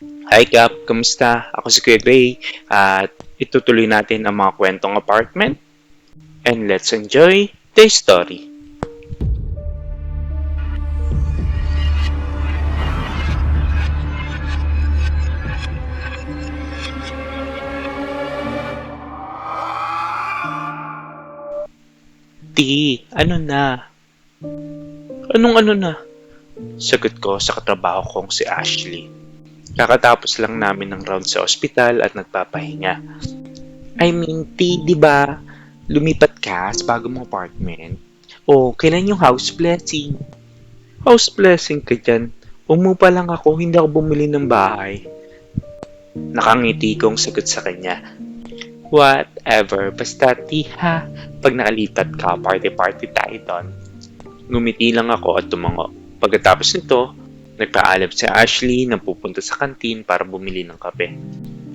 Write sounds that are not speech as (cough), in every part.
Hi Cap, kamusta? Ako si Kuya Gray at itutuloy natin ang mga kwentong apartment. And let's enjoy the story. Ti, ano na? Anong ano na? Sagot ko sa katrabaho kong si Ashley. Kakatapos lang namin ng round sa ospital at nagpapahinga. I mean, T, di ba? Lumipat ka sa bago mong apartment. O, kailan yung house blessing? House blessing ka dyan. Umupa lang ako, hindi ako bumili ng bahay. Nakangiti kong sagot sa kanya. Whatever, basta T ha, pag nakalipat ka, party-party tayo doon. Ngumiti lang ako at tumango. Pagkatapos nito, nagpaalam si Ashley na pupunta sa kantin para bumili ng kape.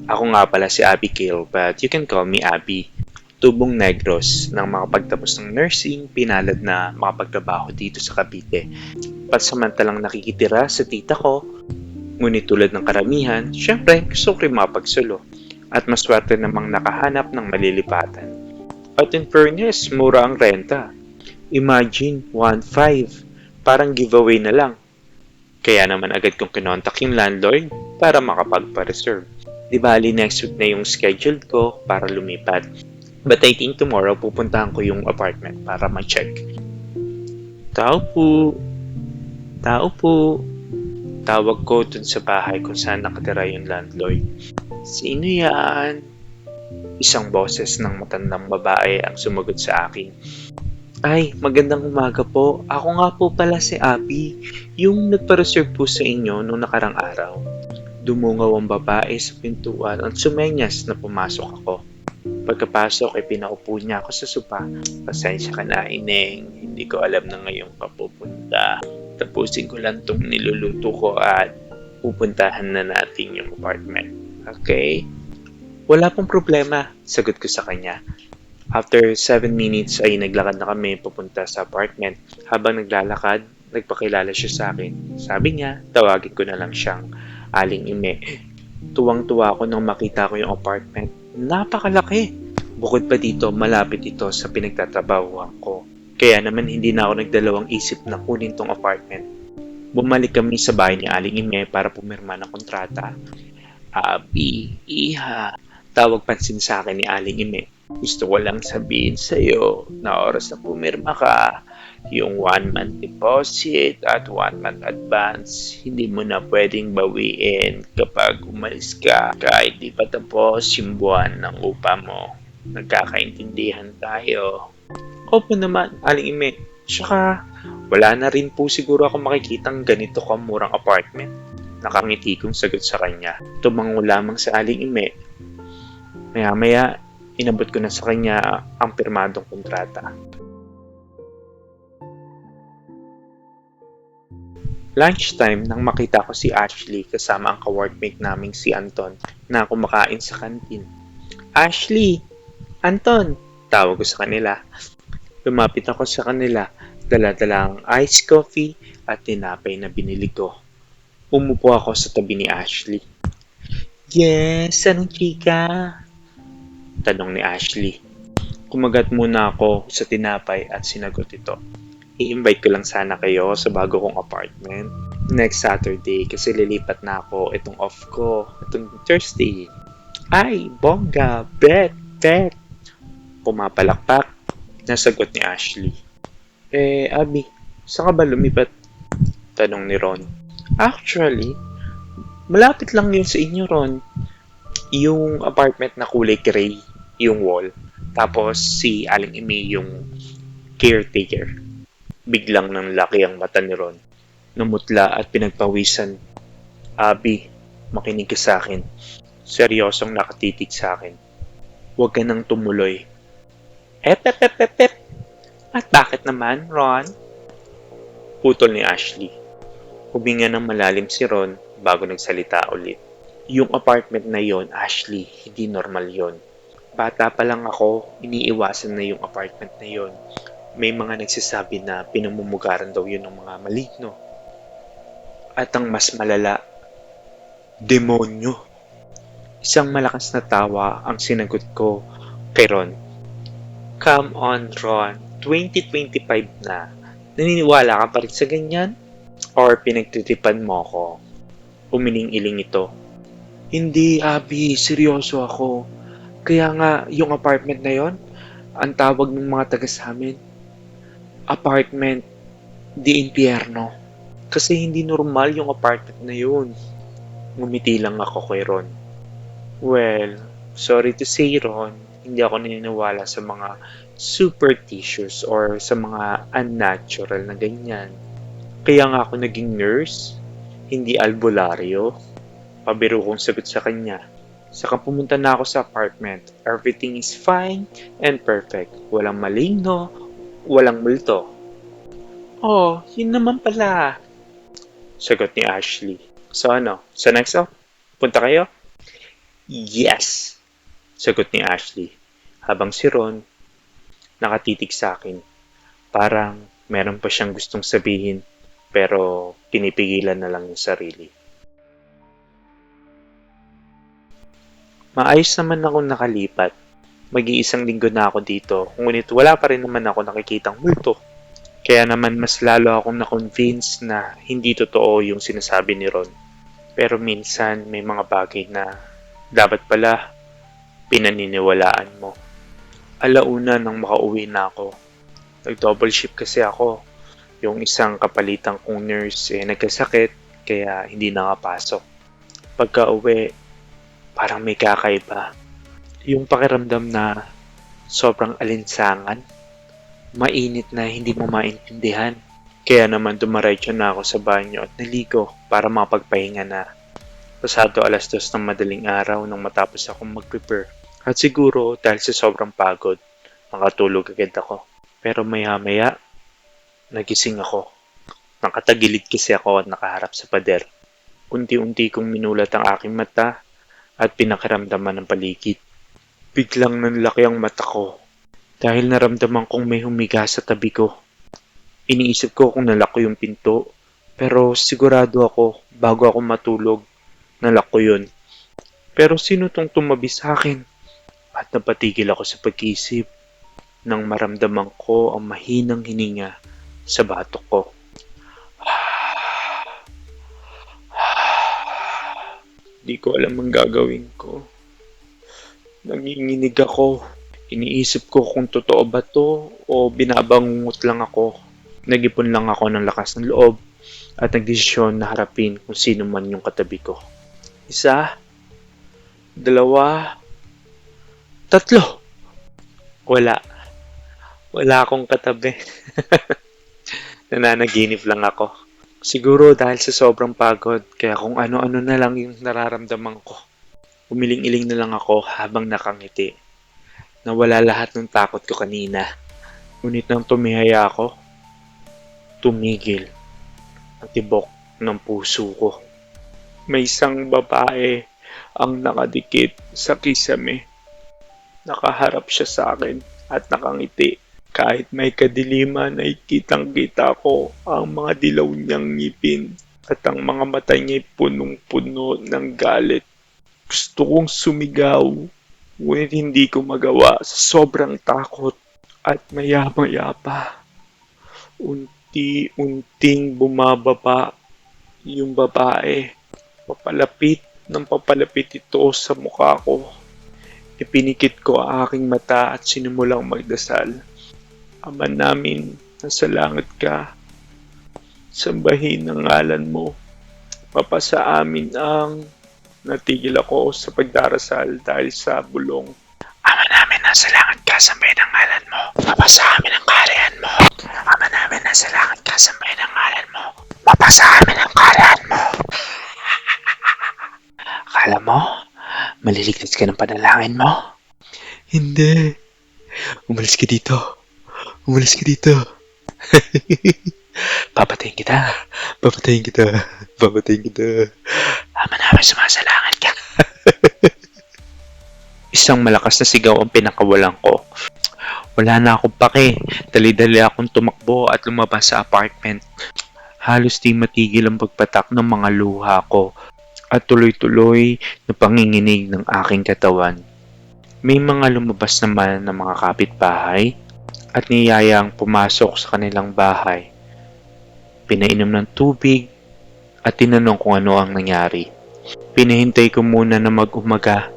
Ako nga pala si Abigail, but you can call me Abby. Tubong Negros nang makapagtapos ng nursing, pinalad na makapagtrabaho dito sa Cavite. Pansamantalang nakikitira sa tita ko, ngunit tulad ng karamihan, syempre gusto ko rin makapagsulo at maswerte namang nakahanap ng malilipatan. At in fairness, mura ang renta. Imagine, 1.5. Parang giveaway na lang. Kaya naman agad kong kinontak yung landlord para makapagpa-reserve. Di bali next week na yung scheduled ko para lumipat. But I think tomorrow pupuntahan ko yung apartment para ma-check. Tao po. Tao po. Tawag ko dun sa bahay kung saan nakatira yung landlord. Sino yan? Isang boses ng matandang babae ang sumagot sa akin. Ay, magandang umaga po. Ako nga po pala si Abby, yung nagpa-reserve po sa inyo noong nakarang araw. Dumungaw ang babae sa pintuan at sumenyas na pumasok ako. Pagkapasok ay pinaupo niya ako sa sopa. Pasensya ka na, Ineng. Hindi ko alam na ngayon ka pupunta. Tapusin ko lang tong niluluto ko at pupuntahan na natin yung apartment. Okay? Wala pong problema, sagot ko sa kanya. After 7 minutes ay naglakad na kami papunta sa apartment. Habang naglalakad, nagpakilala siya sa akin. Sabi niya, tawagin ko na lang siyang Aling Ime. Tuwang-tuwa ako nang makita ko yung apartment. Napakalaki! Bukod pa dito, malapit ito sa pinagtatrabahuan ko. Kaya naman hindi na ako nagdalawang isip na kunin tong apartment. Bumalik kami sa bahay ni Aling Ime para pumirma ng kontrata. Abi, iha, tawag pansin sa akin ni Aling Ime. Gusto ko lang sabihin sa'yo na oras na pumirma ka, yung one month deposit at one month advance, hindi mo na pwedeng bawiin kapag umalis ka kahit di pa tapos yung buwan ng upa mo. Nagkakaintindihan tayo. Opo naman, Aling Ime. Tsaka, wala na rin po siguro ako makikitang ganito kamurang apartment. Nakangiti kong sagot sa kanya. Tumango lamang sa Aling Ime. Maya-maya, inabot ko na sa kanya ang pirmadong kontrata. Lunchtime nang makita ko si Ashley kasama ang ka-workmate naming si Anton na kumakain sa kantin. Ashley! Anton! Tawag ko sa kanila. Lumapit ako sa kanila, dala-dala ang iced coffee at tinapay na binili ko. Umupo ako sa tabi ni Ashley. Yes, anong chika? Tanong ni Ashley. Kumagat muna ako sa tinapay at sinagot ito. I-invite ko lang sana kayo sa bago kong apartment next Saturday kasi lilipat na ako itong off ko itong Thursday. Ay, bongga, bet, bet. Pumapalakpak, nasagot ni Ashley. Eh, Abby, saan ka ba lumipat? Tanong ni Ron. Actually, malapit lang yun sa inyo, Ron. Yung apartment na kulay gray, yung wall. Tapos si Aling Amy yung caretaker. Biglang nang laki ang mata ni Ron. Namutla at pinagpawisan. Abby, makinig ka sa akin. Seryosong nakatitig sa akin. Huwag ka nang tumuloy. Ep, ep, ep, ep, ep. At bakit naman, Ron? Putol ni Ashley. Huminga ng malalim si Ron bago nagsalita ulit. Yung apartment na yon, Ashley, hindi normal yon. Bata pa lang ako, iniiwasan na yung apartment na yon. May mga nagsasabi na pinamumugaran daw yun ng mga maligno. At ang mas malala, Demonyo. Isang malakas na tawa ang sinagot ko kay Ron. Come on, Ron. 2025 na. Naniniwala ka pa rin sa ganyan? Or pinagtitipan mo ko? Umiling-iling ito. Hindi, Abby. Seryoso ako. Kaya nga, yung apartment na yon, ang tawag ng mga taga sa amin, apartment di impyerno. Kasi hindi normal yung apartment na yun. Ngumiti lang ako kay Ron. Well, sorry to say Ron, hindi ako naniniwala sa mga superstitious or sa mga unnatural na ganyan. Kaya nga ako naging nurse, hindi albularyo. Pabiro kong sagot sa kanya. Saka pumunta na ako sa apartment. Everything is fine and perfect. Walang maligno, walang multo. Oh, yun naman pala. Sagot ni Ashley. So ano, sa next up, punta kayo? Yes! Sagot ni Ashley. Habang si Ron, nakatitig sa akin. Parang meron pa siyang gustong sabihin, pero pinipigilan na lang yung sarili. Maayos naman akong nakalipat. Mag-iisang linggo na ako dito, ngunit wala pa rin naman ako nakikitang multo. Kaya naman mas lalo akong na-convince na hindi totoo yung sinasabi ni Ron. Pero minsan may mga bagay na dapat pala pinaniniwalaan mo. Alauna nang makauwi na ako. Nag-double shift kasi ako. Yung isang kapalitan kong nurse eh, nagkasakit kaya hindi nakapasok. Pagka uwi, parang may kakaiba. Yung pakiramdam na sobrang alinsangan, mainit na hindi mo maintindihan. Kaya naman dumaretso na ako sa banyo at naligo para makapagpahinga na. Pasado alas dos ng madaling araw nang matapos akong mag-prepare. At siguro dahil sa sobrang pagod, makatulog agad ako. Pero maya-maya, nagising ako. Nakatagilid kasi ako at nakaharap sa pader. Unti-unti kong minulat ang aking mata at pinakiramdaman ng paligid. Biglang nanlaki ang mata ko dahil naramdaman kong may humiga sa tabi ko. Iniisip ko kung nalak ko yung pinto, pero sigurado ako bago ako matulog, nalak ko yun. Pero sino tong tumabi sa akin? At napatigil ako sa pag-isip nang maramdaman ko ang mahinang hininga sa batok ko. Di ko alam ang gagawin ko. Nanginginig ako. Iniisip ko kung totoo ba to o binabangungot lang ako. Nagipon lang ako ng lakas ng loob at nagdesisyon na harapin kung sino man yung katabi ko. Isa, dalawa, tatlo. Wala. Wala akong katabi. (laughs) Nananaginip lang ako. Siguro dahil sa sobrang pagod, kaya kung ano-ano na lang yung nararamdaman ko. Umiling-iling na lang ako habang nakangiti. Nawala lahat ng takot ko kanina. Ngunit nang tumihaya ako, tumigil ang tibok ng puso ko. May isang babae ang nakadikit sa kisame. Nakaharap siya sa akin at nakangiti. Kahit may kadiliman ay kitang-kita ko ang mga dilaw niyang ngipin at ang mga mata niya punong-puno ng galit. Gusto kong sumigaw, ngunit hindi ko magawa sa sobrang takot at maya-maya pa. Unti-unting bumababa yung babae. Papalapit ng papalapit ito sa mukha ko. Ipinikit ko ang aking mata at sinimulang magdasal. Ama namin, nasa langit ka. Sambahin ang ngalan mo. Papasa amin ang natigil ako sa pagdarasal dahil sa bulong. Ama namin, nasa langit ka. Sambahin ang ngalan mo. Papasa amin ang kaharian mo. Ama namin, nasa langit ka. Sambahin ang ngalan mo. Papasa amin ang kaharian mo. (laughs) Akala mo, maliligtas ka ng panalangin mo? Hindi. Umalis ka dito. Umalis ka dito. Papatayin kita. Papatayin kita. Papatayin kita. Ama namin sumasalangan ka. (laughs) Isang malakas na sigaw ang pinakawalan ko. Wala na akong pake. Dali-dali akong tumakbo at lumabas sa apartment. Halos di matigil ang pagpatak ng mga luha ko. at tuloy-tuloy na panginginig ng aking katawan. May mga lumabas naman ng mga kapitbahay at niyayang pumasok sa kanilang bahay. Pinainom ng tubig at tinanong kung ano ang nangyari. Pinahintay ko muna na mag-umaga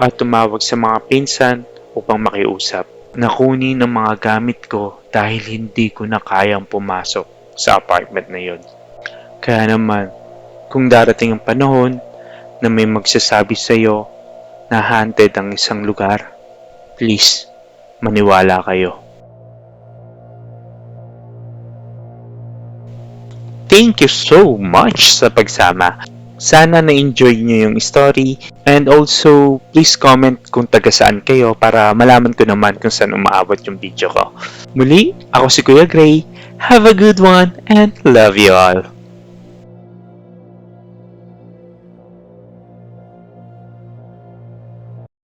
at tumawag sa mga pinsan upang makiusap. Nakunin ang mga gamit ko dahil hindi ko na kayang pumasok sa apartment na yon. Kaya naman, kung darating ang panahon na may magsasabi sa iyo na haunted ang isang lugar, please, maniwala kayo. Thank you so much sa pagsama. Sana na-enjoy nyo yung story and also please comment kung taga saan kayo para malaman ko naman kung saan umaabot yung video ko. Muli, ako si Kuya Gray. Have a good one and love you all.